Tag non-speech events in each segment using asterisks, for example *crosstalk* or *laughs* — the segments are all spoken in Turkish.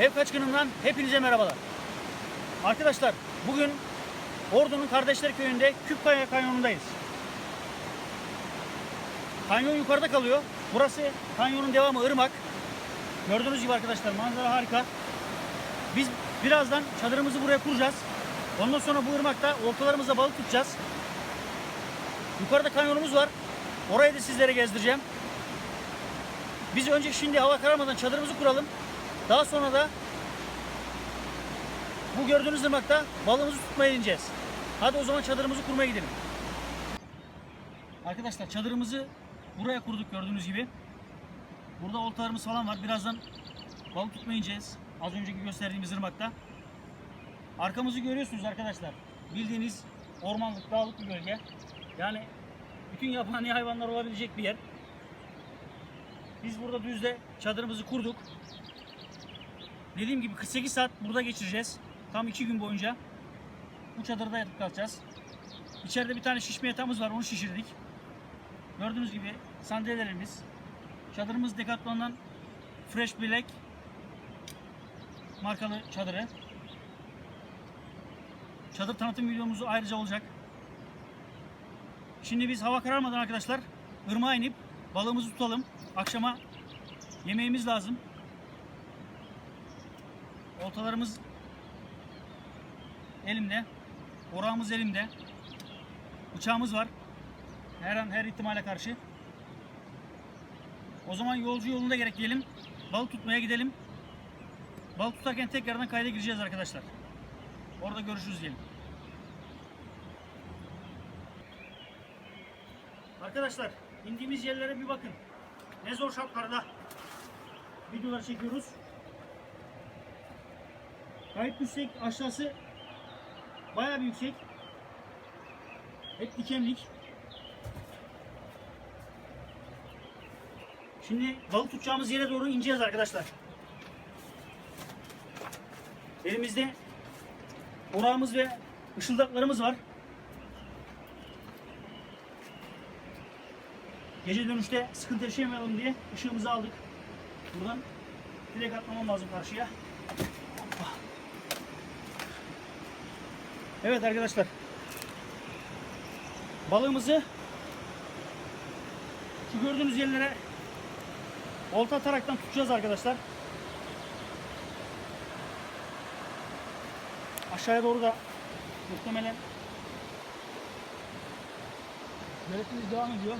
Ev Kaçkını'ndan hepinize merhabalar. Arkadaşlar bugün Ordu'nun Kardeşler Köyü'nde Küpkaya Kanyonu'ndayız. Kanyon yukarıda kalıyor. Burası kanyonun devamı ırmak. Gördüğünüz gibi arkadaşlar manzara harika. Biz birazdan çadırımızı buraya kuracağız. Ondan sonra bu ırmakta oltalarımızla balık tutacağız. Yukarıda kanyonumuz var. Orayı da sizlere gezdireceğim. Biz önce şimdi hava kararmadan çadırımızı kuralım. Daha sonra da bu gördüğünüz ırmakta balığımızı tutmaya ineceğiz. Hadi o zaman çadırımızı kurmaya gidelim. Arkadaşlar çadırımızı buraya kurduk gördüğünüz gibi. Burada oltalarımız falan var. Birazdan balık tutmaya ineceğiz. Az önceki gösterdiğimiz ırmakta. Arkamızı görüyorsunuz arkadaşlar. Bildiğiniz ormanlık, dağlık bir bölge. Yani bütün yabani hayvanlar olabilecek bir yer. Biz burada düzde çadırımızı kurduk. Dediğim gibi 48 saat burada geçireceğiz. Tam 2 gün boyunca. Bu çadırda yatıp kalacağız. İçeride bir tane şişme yatağımız var. Onu şişirdik. Gördüğünüz gibi sandalyelerimiz. Çadırımız Decathlon'dan Fresh Black markalı çadırı. Çadır tanıtım videomuzu ayrıca olacak. Şimdi biz hava kararmadan arkadaşlar ırmağa inip balığımızı tutalım. Akşama yemeğimiz lazım. Oltalarımız elimde. Orağımız elimde. Bıçağımız var. Her an her ihtimale karşı. O zaman yolcu yolunda gerek diyelim. Balık tutmaya gidelim. Balık tutarken tekrardan kayda gireceğiz arkadaşlar. Orada görüşürüz diyelim. Arkadaşlar indiğimiz yerlere bir bakın. Ne zor şartlarda videolar çekiyoruz. Gayet yüksek aşağısı bayağı bir yüksek. Hep dikenlik. Şimdi balık tutacağımız yere doğru ineceğiz arkadaşlar. Elimizde orağımız ve ışıldaklarımız var. Gece dönüşte sıkıntı yaşamayalım diye ışığımızı aldık. Buradan direkt atlamam lazım karşıya. Evet arkadaşlar. Balığımızı şu gördüğünüz yerlere olta ataraktan tutacağız arkadaşlar. Aşağıya doğru da muhtemelen göletimiz devam ediyor.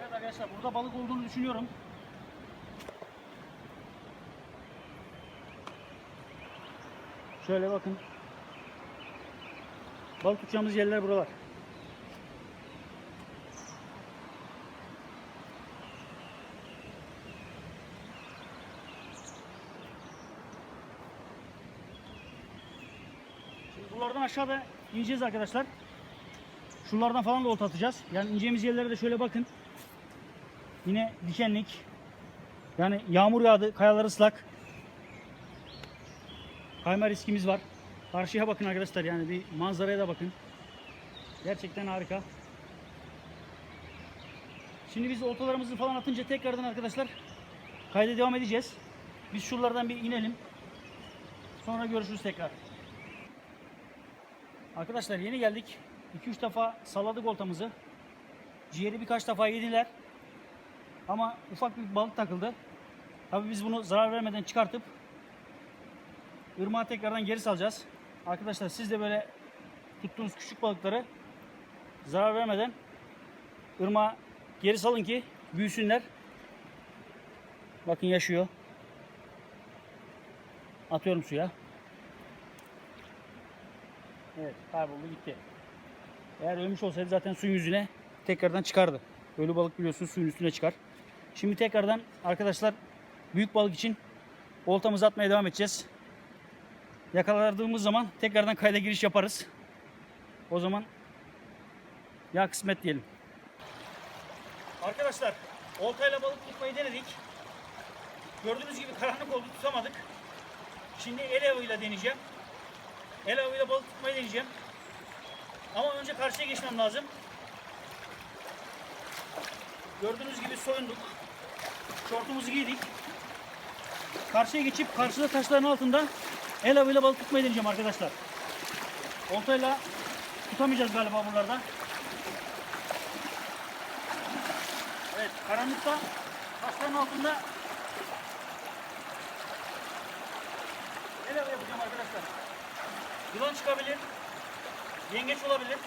Evet arkadaşlar burada balık olduğunu düşünüyorum. Şöyle bakın. Balık tutacağımız yerler buralar. Şimdi buralardan aşağıda ineceğiz arkadaşlar. Şuralardan falan da olta atacağız. Yani ineceğimiz yerlere de şöyle bakın. Yine dikenlik. Yani yağmur yağdı, kayalar ıslak. Kayma riskimiz var. Karşıya bakın arkadaşlar yani bir manzaraya da bakın. Gerçekten harika. Şimdi biz oltalarımızı falan atınca tekrardan arkadaşlar kayda devam edeceğiz. Biz şuralardan bir inelim. Sonra görüşürüz tekrar. Arkadaşlar yeni geldik. 2-3 defa salladık oltamızı. Ciğeri birkaç defa yediler. Ama ufak bir balık takıldı. Tabii biz bunu zarar vermeden çıkartıp ırmağa tekrardan geri salacağız. Arkadaşlar siz de böyle tuttuğunuz küçük balıkları zarar vermeden ırmağa geri salın ki büyüsünler. Bakın yaşıyor. Atıyorum suya. Evet kayboldu gitti. Eğer ölmüş olsaydı zaten suyun yüzüne tekrardan çıkardı. Ölü balık biliyorsunuz suyun üstüne çıkar. Şimdi tekrardan arkadaşlar büyük balık için oltamızı atmaya devam edeceğiz. Yakaladığımız zaman tekrardan kayda giriş yaparız. O zaman ya kısmet diyelim. Arkadaşlar oltayla balık tutmayı denedik. Gördüğünüz gibi karanlık oldu tutamadık. Şimdi el avıyla deneyeceğim. El avıyla balık tutmayı deneyeceğim. Ama önce karşıya geçmem lazım. gördüğünüz gibi soyunduk. Şortumuzu giydik. Karşıya geçip karşıda taşların altında el avıyla balık tutmayı deneyeceğim arkadaşlar. Oltayla tutamayacağız galiba buralarda. Evet karanlıkta taşların altında el avı yapacağım arkadaşlar. Yılan çıkabilir. Yengeç olabilir.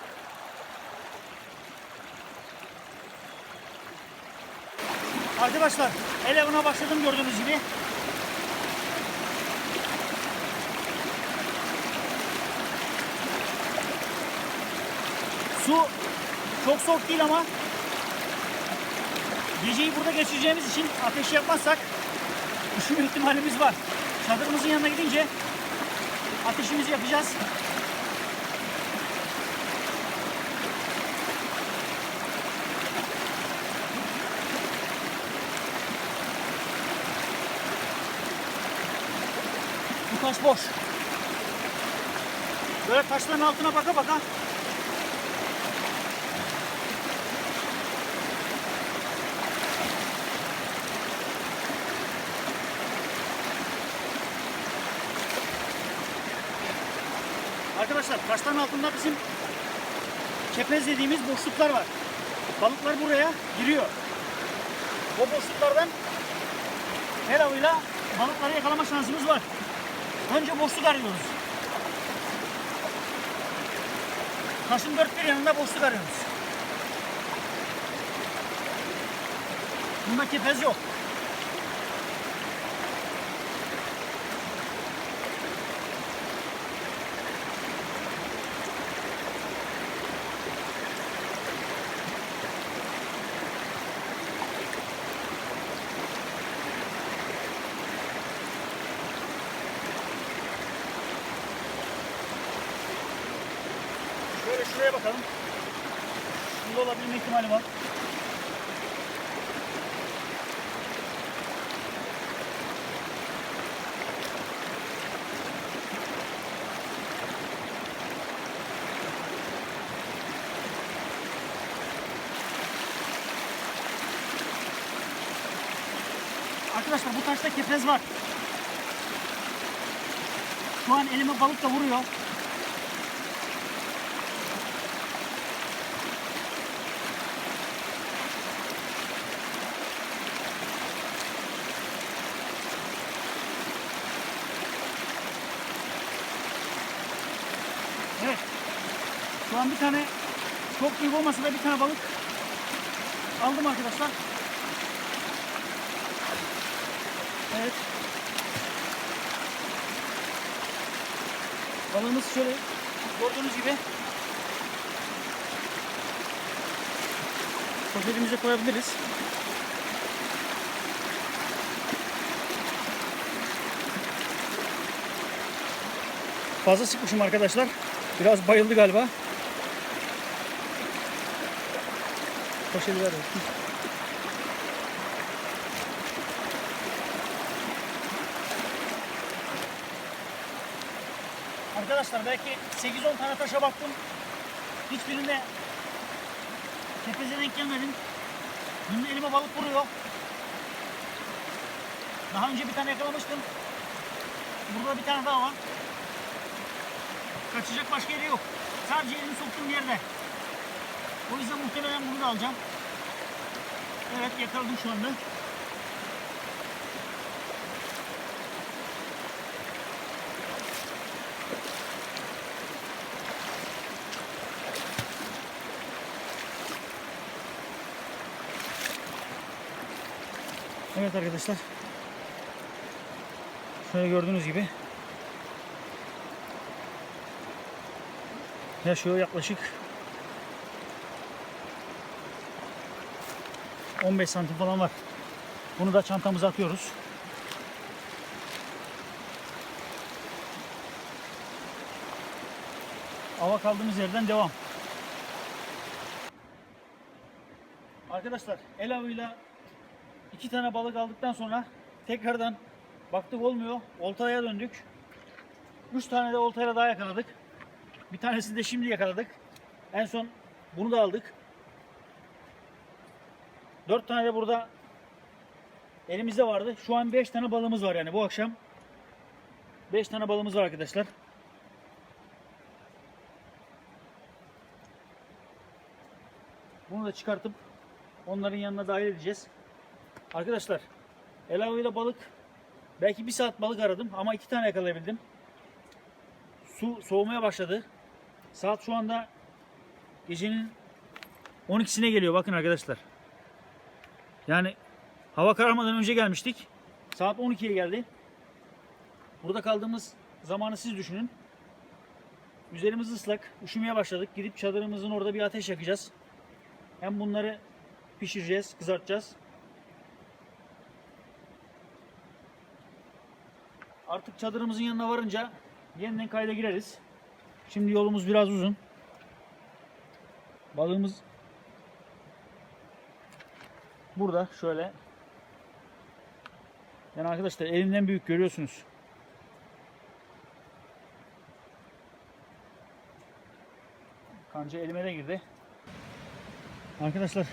Arkadaşlar el avına başladım gördüğünüz gibi. Su çok soğuk değil ama geceyi burada geçireceğimiz için ateş yapmazsak üşüme ihtimalimiz var. Çadırımızın yanına gidince ateşimizi yapacağız. Bu taş boş. Böyle taşların altına baka baka Arkadaşlar taşların altında bizim kepez dediğimiz boşluklar var. Balıklar buraya giriyor. O boşluklardan el avıyla balıkları yakalama şansımız var. Önce boşluk arıyoruz. Taşın dört bir yanında boşluk arıyoruz. Bunda kepez yok. Şöyle şuraya bakalım. Şunda olabilme ihtimali var. Arkadaşlar bu taşta kepez var. Şu an elime balık da vuruyor. Evet. Şu an bir tane çok büyük olmasa da bir tane balık aldım arkadaşlar. Evet. Balığımız şöyle gördüğünüz gibi poşetimize koyabiliriz. Fazla sıkmışım arkadaşlar. Biraz bayıldı galiba. Poşeti ver. Arkadaşlar belki 8-10 tane taşa baktım. Hiçbirinde kepeze denk gelmedim. Bunun elime balık vuruyor. Daha önce bir tane yakalamıştım. Burada bir tane daha var. Kaçacak başka yeri yok. Sadece elimi soktuğum yerde. O yüzden muhtemelen bunu da alacağım. Evet yakaladım şu anda. Evet arkadaşlar. Şöyle gördüğünüz gibi yaşıyor yaklaşık 15 santim falan var. Bunu da çantamıza atıyoruz. Ava kaldığımız yerden devam. Arkadaşlar el avıyla iki tane balık aldıktan sonra tekrardan baktık olmuyor. Oltaya döndük. Üç tane de oltayla daha yakaladık. Bir tanesini de şimdi yakaladık. En son bunu da aldık. 4 tane de burada elimizde vardı. Şu an 5 tane balığımız var yani bu akşam. 5 tane balığımız var arkadaşlar. Bunu da çıkartıp onların yanına dahil edeceğiz. Arkadaşlar Elavi balık belki bir saat balık aradım ama iki tane yakalayabildim. Su soğumaya başladı. Saat şu anda gecenin 12'sine geliyor bakın arkadaşlar. Yani hava kararmadan önce gelmiştik. Saat 12'ye geldi. Burada kaldığımız zamanı siz düşünün. Üzerimiz ıslak. Üşümeye başladık. Gidip çadırımızın orada bir ateş yakacağız. Hem bunları pişireceğiz, kızartacağız. Artık çadırımızın yanına varınca yeniden kayda gireriz. Şimdi yolumuz biraz uzun. Balığımız burada şöyle. Yani arkadaşlar elimden büyük görüyorsunuz. Kanca elime de girdi. Arkadaşlar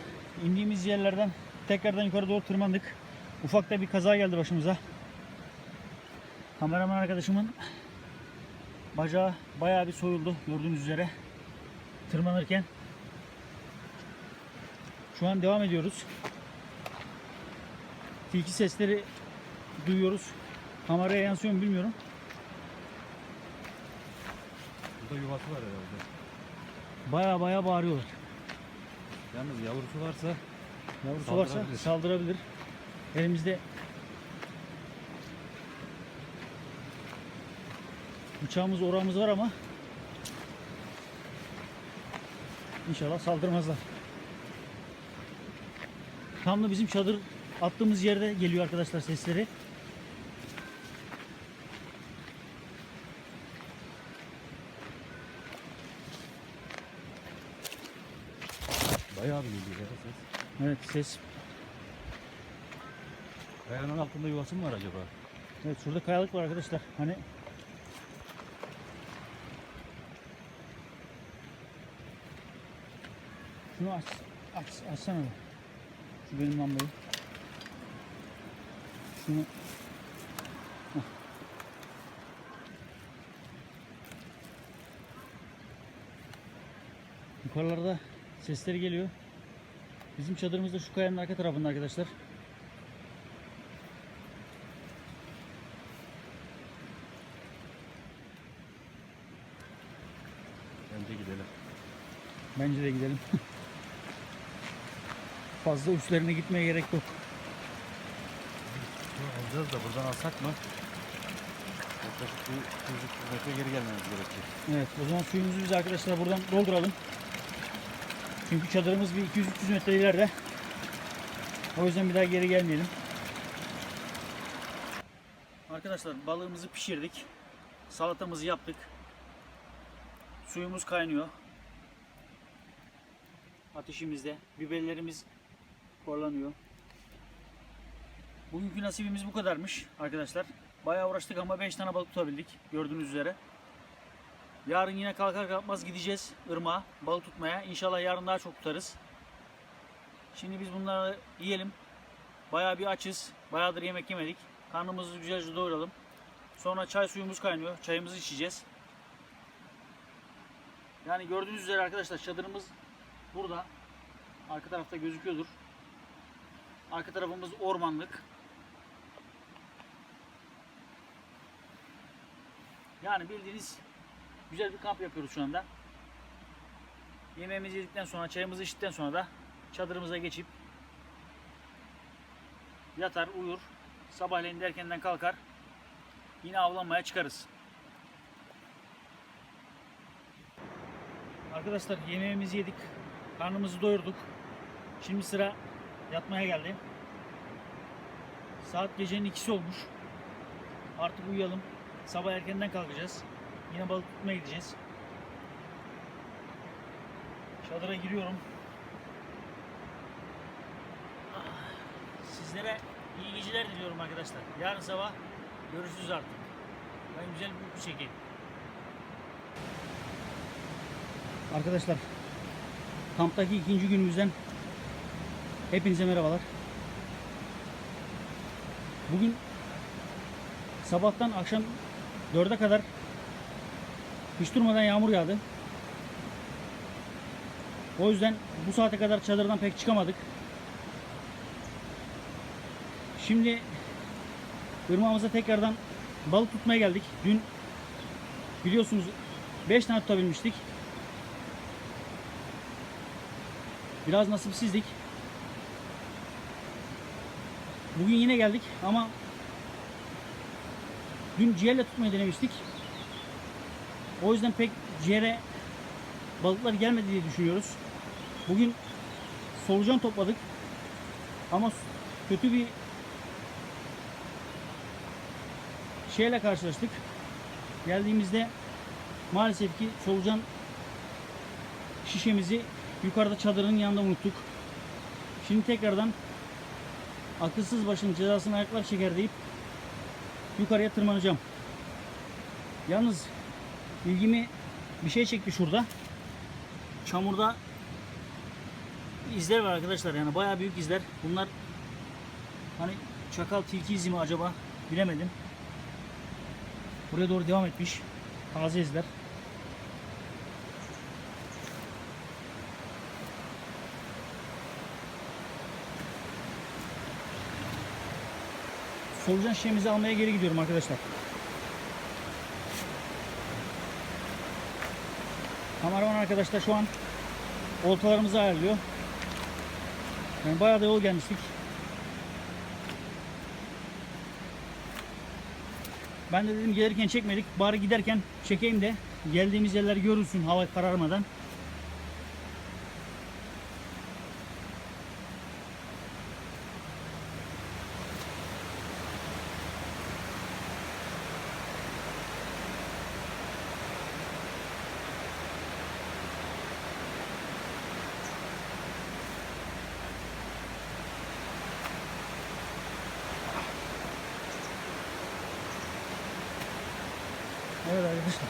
indiğimiz yerlerden tekrardan yukarı doğru tırmandık. Ufak da bir kaza geldi başımıza. Kameraman arkadaşımın bacağı bayağı bir soyuldu gördüğünüz üzere. Tırmanırken. Şu an devam ediyoruz. Tilki sesleri duyuyoruz. Kameraya yansıyor mu bilmiyorum. Burada yuvası var herhalde. Baya baya bağırıyorlar. Yalnız yavrusu varsa Yavrusu varsa Saldırabilir. saldırabilir. Elimizde bıçağımız oramız var ama inşallah saldırmazlar. Tam da bizim çadır attığımız yerde geliyor arkadaşlar sesleri. bayağı bir geliyor ya ses. Evet ses. Kayanın altında yuvası mı var acaba? Evet şurada kayalık var arkadaşlar. Hani Şunu aç, aç, açsana. bir. Şu benim lambayı. Şunu Hah. Yukarılarda sesleri geliyor. Bizim çadırımız da şu kayanın arka tarafında arkadaşlar. Bence gidelim. Bence de gidelim. *laughs* Fazla üstlerine gitmeye gerek yok. Alacağız da buradan alsak mı? Yaklaşık bir 200 metre geri gelmemiz gerekecek. Evet o zaman suyumuzu biz arkadaşlar buradan dolduralım. Çünkü çadırımız bir 200-300 metre ileride. O yüzden bir daha geri gelmeyelim. Arkadaşlar balığımızı pişirdik. Salatamızı yaptık. Suyumuz kaynıyor. Ateşimizde. Biberlerimiz korlanıyor. Bugünkü nasibimiz bu kadarmış arkadaşlar. Bayağı uğraştık ama 5 tane balık tutabildik gördüğünüz üzere. Yarın yine kalkar kalkmaz gideceğiz ırmağa balık tutmaya. İnşallah yarın daha çok tutarız. Şimdi biz bunları yiyelim. Bayağı bir açız. Bayağıdır yemek yemedik. Karnımızı güzelce doyuralım. Sonra çay suyumuz kaynıyor. Çayımızı içeceğiz. Yani gördüğünüz üzere arkadaşlar çadırımız burada. Arka tarafta gözüküyordur. Arka tarafımız ormanlık. Yani bildiğiniz güzel bir kamp yapıyoruz şu anda. Yemeğimizi yedikten sonra, çayımızı içtikten sonra da çadırımıza geçip yatar, uyur. Sabahleyin de erkenden kalkar. Yine avlanmaya çıkarız. Arkadaşlar yemeğimizi yedik. Karnımızı doyurduk. Şimdi sıra yatmaya geldi. Saat gecenin ikisi olmuş. Artık uyuyalım. Sabah erkenden kalkacağız. Yine balık tutmaya gideceğiz. Çadıra giriyorum. Sizlere iyi geceler diliyorum arkadaşlar. Yarın sabah görüşürüz artık. Ben güzel bir uyku çekeyim. Arkadaşlar kamptaki ikinci günümüzden Hepinize merhabalar. Bugün sabahtan akşam 4'e kadar hiç durmadan yağmur yağdı. O yüzden bu saate kadar çadırdan pek çıkamadık. Şimdi ırmağımıza tekrardan balık tutmaya geldik. Dün biliyorsunuz 5 tane tutabilmiştik. Biraz nasipsizdik. Bugün yine geldik ama dün ciğerle tutmayı denemiştik. O yüzden pek ciğere balıklar gelmedi diye düşünüyoruz. Bugün solucan topladık. Ama kötü bir şeyle karşılaştık. Geldiğimizde maalesef ki solucan şişemizi yukarıda çadırın yanında unuttuk. Şimdi tekrardan akılsız başın cezasını ayaklar çeker deyip yukarıya tırmanacağım. Yalnız ilgimi bir şey çekti şurada. Çamurda izler var arkadaşlar yani bayağı büyük izler. Bunlar hani çakal tilki izi mi acaba bilemedim. Buraya doğru devam etmiş. Taze izler. Solucan şişemizi almaya geri gidiyorum arkadaşlar. Kameraman arkadaşlar şu an oltalarımızı ayarlıyor. Yani bayağı da yol gelmiştik. Ben de dedim gelirken çekmedik. Bari giderken çekeyim de geldiğimiz yerler görülsün hava kararmadan. Evet arkadaşlar.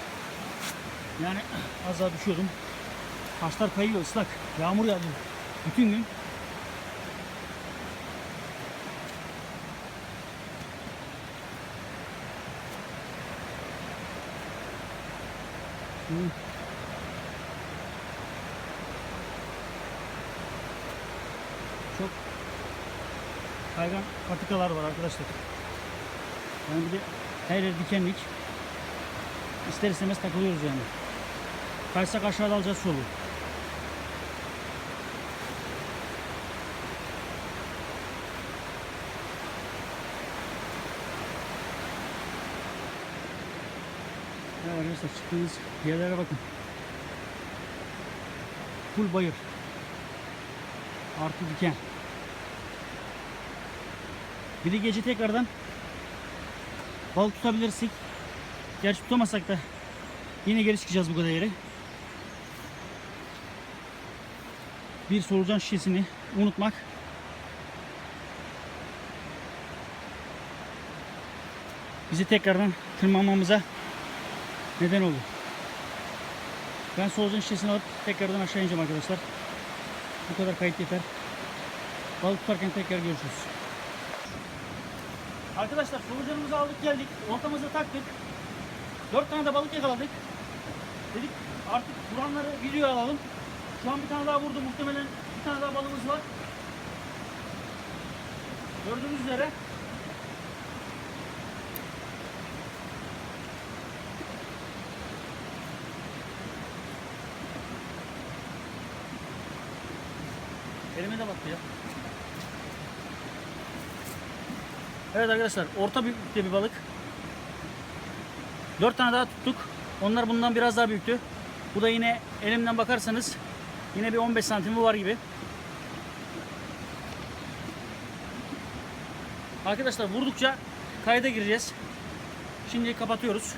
Yani az daha düşüyordum. Taşlar kayıyor ıslak. Yağmur yağdı. Bütün gün. Şimdi çok kaygan patikalar var arkadaşlar. Yani bir de her yer dikenlik. İster istemez takılıyoruz yani. Kaysak aşağıda alacağız solu. Ya arkadaşlar çıktığınız yerlere bakın. Full bayır. Artı diken. Bir de gece tekrardan balık tutabilirsek Gerçi tutamasak da yine geri çıkacağız bu kadar yere. Bir solucan şişesini unutmak bizi tekrardan tırmanmamıza neden oldu. Ben solucan şişesini alıp tekrardan aşağı ineceğim arkadaşlar. Bu kadar kayıt yeter. Balık tutarken tekrar görüşürüz. Arkadaşlar solucanımızı aldık geldik. Oltamızı taktık. Dört tane de balık yakaladık. Dedik artık vuranları video alalım. Şu an bir tane daha vurdu. Muhtemelen bir tane daha balığımız var. Gördüğünüz üzere. Elime de battı ya. Evet arkadaşlar orta büyüklükte bir balık. 4 tane daha tuttuk. Onlar bundan biraz daha büyüktü. Bu da yine elimden bakarsanız yine bir 15 santimi var gibi. Arkadaşlar vurdukça kayda gireceğiz. Şimdi kapatıyoruz.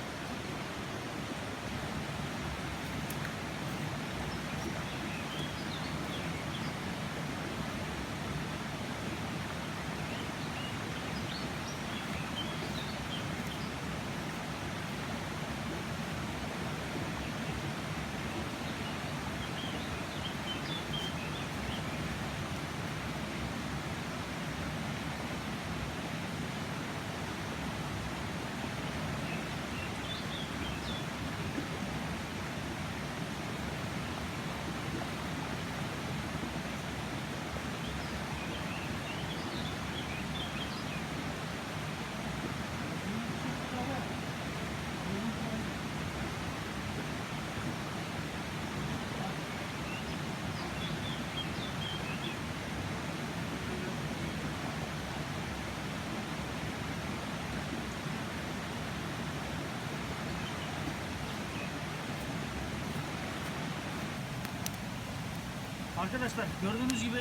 Arkadaşlar gördüğünüz gibi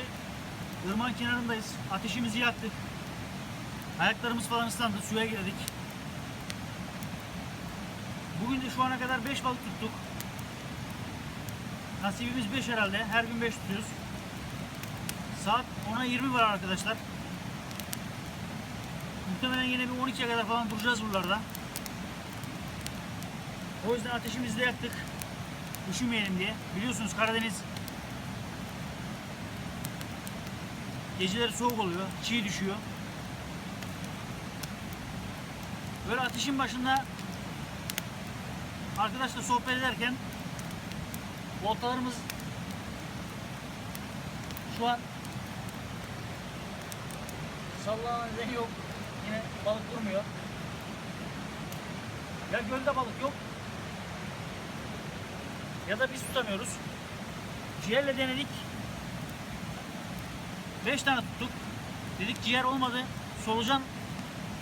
ırmağın kenarındayız. Ateşimizi yaktık. Ayaklarımız falan ıslandı. Suya girdik. Bugün de şu ana kadar 5 balık tuttuk. Nasibimiz 5 herhalde. Her gün 5 tutuyoruz. Saat 10'a 20 var arkadaşlar. Muhtemelen yine bir 12'ye kadar falan duracağız buralarda. O yüzden ateşimizi de yaktık. Üşümeyelim diye. Biliyorsunuz Karadeniz geceleri soğuk oluyor. Çiğ düşüyor. Böyle ateşin başında arkadaşla sohbet ederken voltalarımız şu an sallanan neden yok. Yine balık durmuyor. Ya gölde balık yok. Ya da biz tutamıyoruz. Ciğerle denedik. 5 tane tuttuk. Dedik ciğer olmadı. Solucan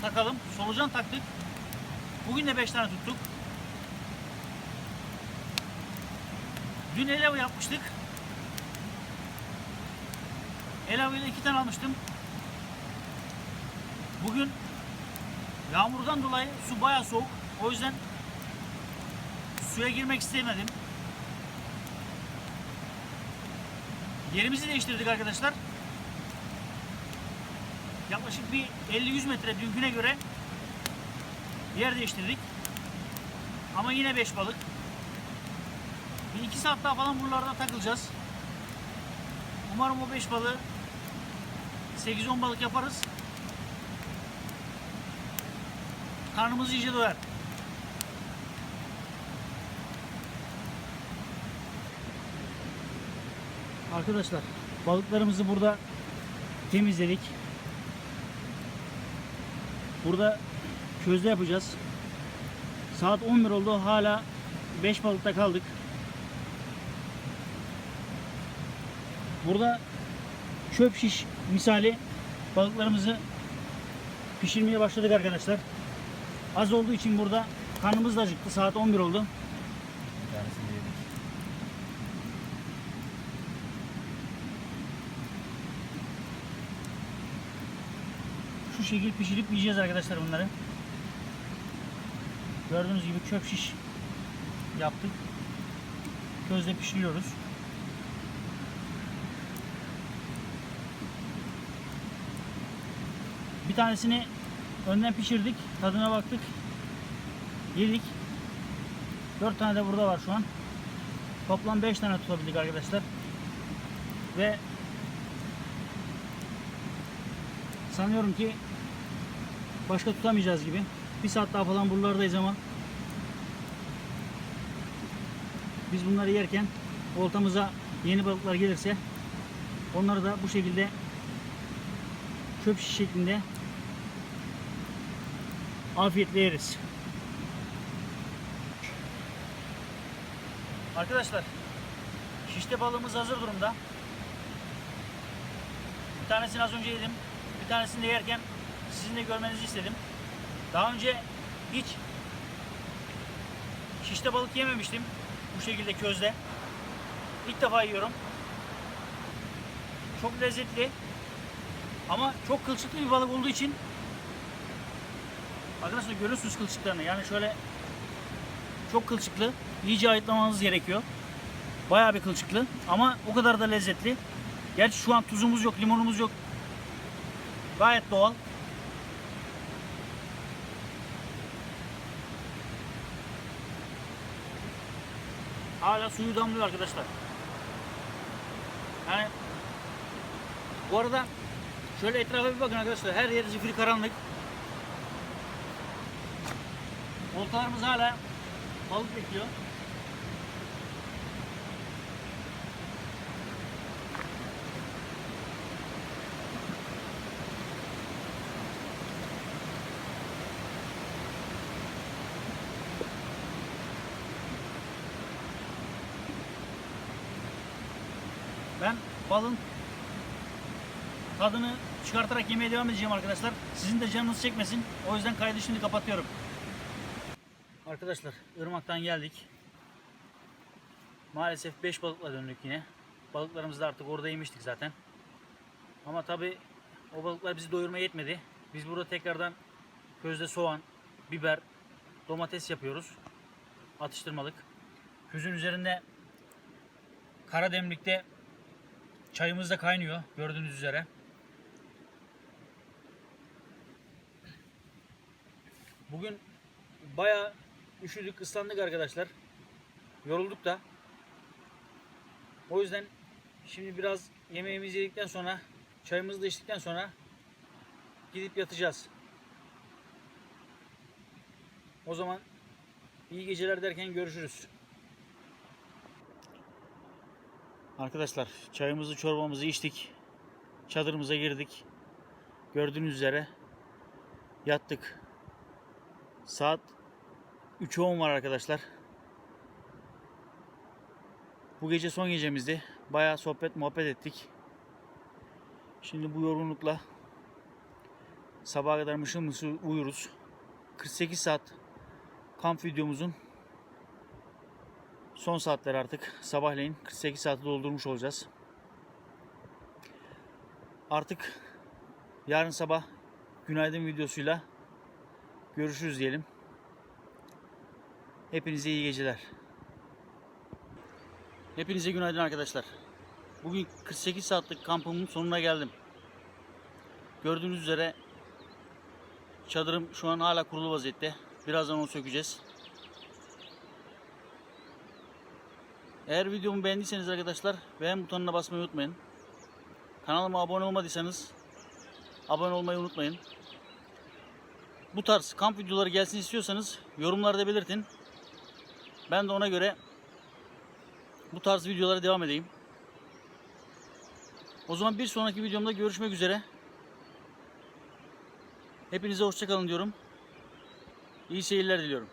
takalım. Solucan taktık. Bugün de 5 tane tuttuk. Dün el avı yapmıştık. El avıyla 2 tane almıştım. Bugün yağmurdan dolayı su bayağı soğuk. O yüzden suya girmek istemedim. Yerimizi değiştirdik arkadaşlar. Yaklaşık bir 50-100 metre dünküne göre yer değiştirdik. Ama yine 5 balık. Bir 2 saat daha falan buralarda takılacağız. Umarım o 5 balığı 8-10 balık yaparız. Karnımız iyice doyar. Arkadaşlar balıklarımızı burada temizledik. Burada közde yapacağız. Saat 11 oldu. Hala 5 balıkta kaldık. Burada çöp şiş misali balıklarımızı pişirmeye başladık arkadaşlar. Az olduğu için burada karnımız da acıktı. Saat 11 oldu. Bir tanesini yedik. Şu şekil pişirip yiyeceğiz arkadaşlar bunları. Gördüğünüz gibi çöp şiş yaptık. Közde pişiriyoruz. Bir tanesini önden pişirdik. Tadına baktık. Yedik. 4 tane de burada var şu an. Toplam 5 tane tutabildik arkadaşlar. Ve sanıyorum ki başka tutamayacağız gibi. Bir saat daha falan buralardayız ama biz bunları yerken oltamıza yeni balıklar gelirse onları da bu şekilde çöp şeklinde afiyetle yeriz. Arkadaşlar şişte balığımız hazır durumda. Bir tanesini az önce yedim. Bir tanesini de yerken sizin de görmenizi istedim. Daha önce hiç şişte balık yememiştim. Bu şekilde közde. İlk defa yiyorum. Çok lezzetli. Ama çok kılçıklı bir balık olduğu için Arkadaşlar görüyorsunuz kılçıklarını. Yani şöyle çok kılçıklı. İyice ayıtlamanız gerekiyor. Bayağı bir kılçıklı ama o kadar da lezzetli. Gerçi şu an tuzumuz yok, limonumuz yok. Gayet doğal. Hala suyu damlıyor arkadaşlar. Yani bu arada şöyle etrafa bir bakın arkadaşlar. Her yer zifiri karanlık. Oltalarımız hala balık bekliyor. Ben balın tadını çıkartarak yemeye devam edeceğim arkadaşlar. Sizin de canınız çekmesin. O yüzden kaydı şimdi kapatıyorum. Arkadaşlar ırmaktan geldik. Maalesef 5 balıkla döndük yine. Balıklarımızı da artık orada yemiştik zaten. Ama tabi o balıklar bizi doyurmaya yetmedi. Biz burada tekrardan közde soğan, biber, domates yapıyoruz. Atıştırmalık. Közün üzerinde kara demlikte çayımız da kaynıyor gördüğünüz üzere. Bugün bayağı üşüdük, ıslandık arkadaşlar. Yorulduk da. O yüzden şimdi biraz yemeğimizi yedikten sonra, çayımızı da içtikten sonra gidip yatacağız. O zaman iyi geceler derken görüşürüz. Arkadaşlar çayımızı çorbamızı içtik. Çadırımıza girdik. Gördüğünüz üzere yattık. Saat 3'e 10 var arkadaşlar. Bu gece son gecemizdi. Bayağı sohbet muhabbet ettik. Şimdi bu yorgunlukla sabaha kadar mışıl mışıl uyuruz. 48 saat kamp videomuzun son saatler artık. Sabahleyin 48 saati doldurmuş olacağız. Artık yarın sabah günaydın videosuyla görüşürüz diyelim. Hepinize iyi geceler. Hepinize günaydın arkadaşlar. Bugün 48 saatlik kampımın sonuna geldim. Gördüğünüz üzere çadırım şu an hala kurulu vaziyette. Birazdan onu sökeceğiz. Eğer videomu beğendiyseniz arkadaşlar beğen butonuna basmayı unutmayın. Kanalıma abone olmadıysanız abone olmayı unutmayın. Bu tarz kamp videoları gelsin istiyorsanız yorumlarda belirtin. Ben de ona göre bu tarz videolara devam edeyim. O zaman bir sonraki videomda görüşmek üzere. Hepinize hoşçakalın diyorum. İyi seyirler diliyorum.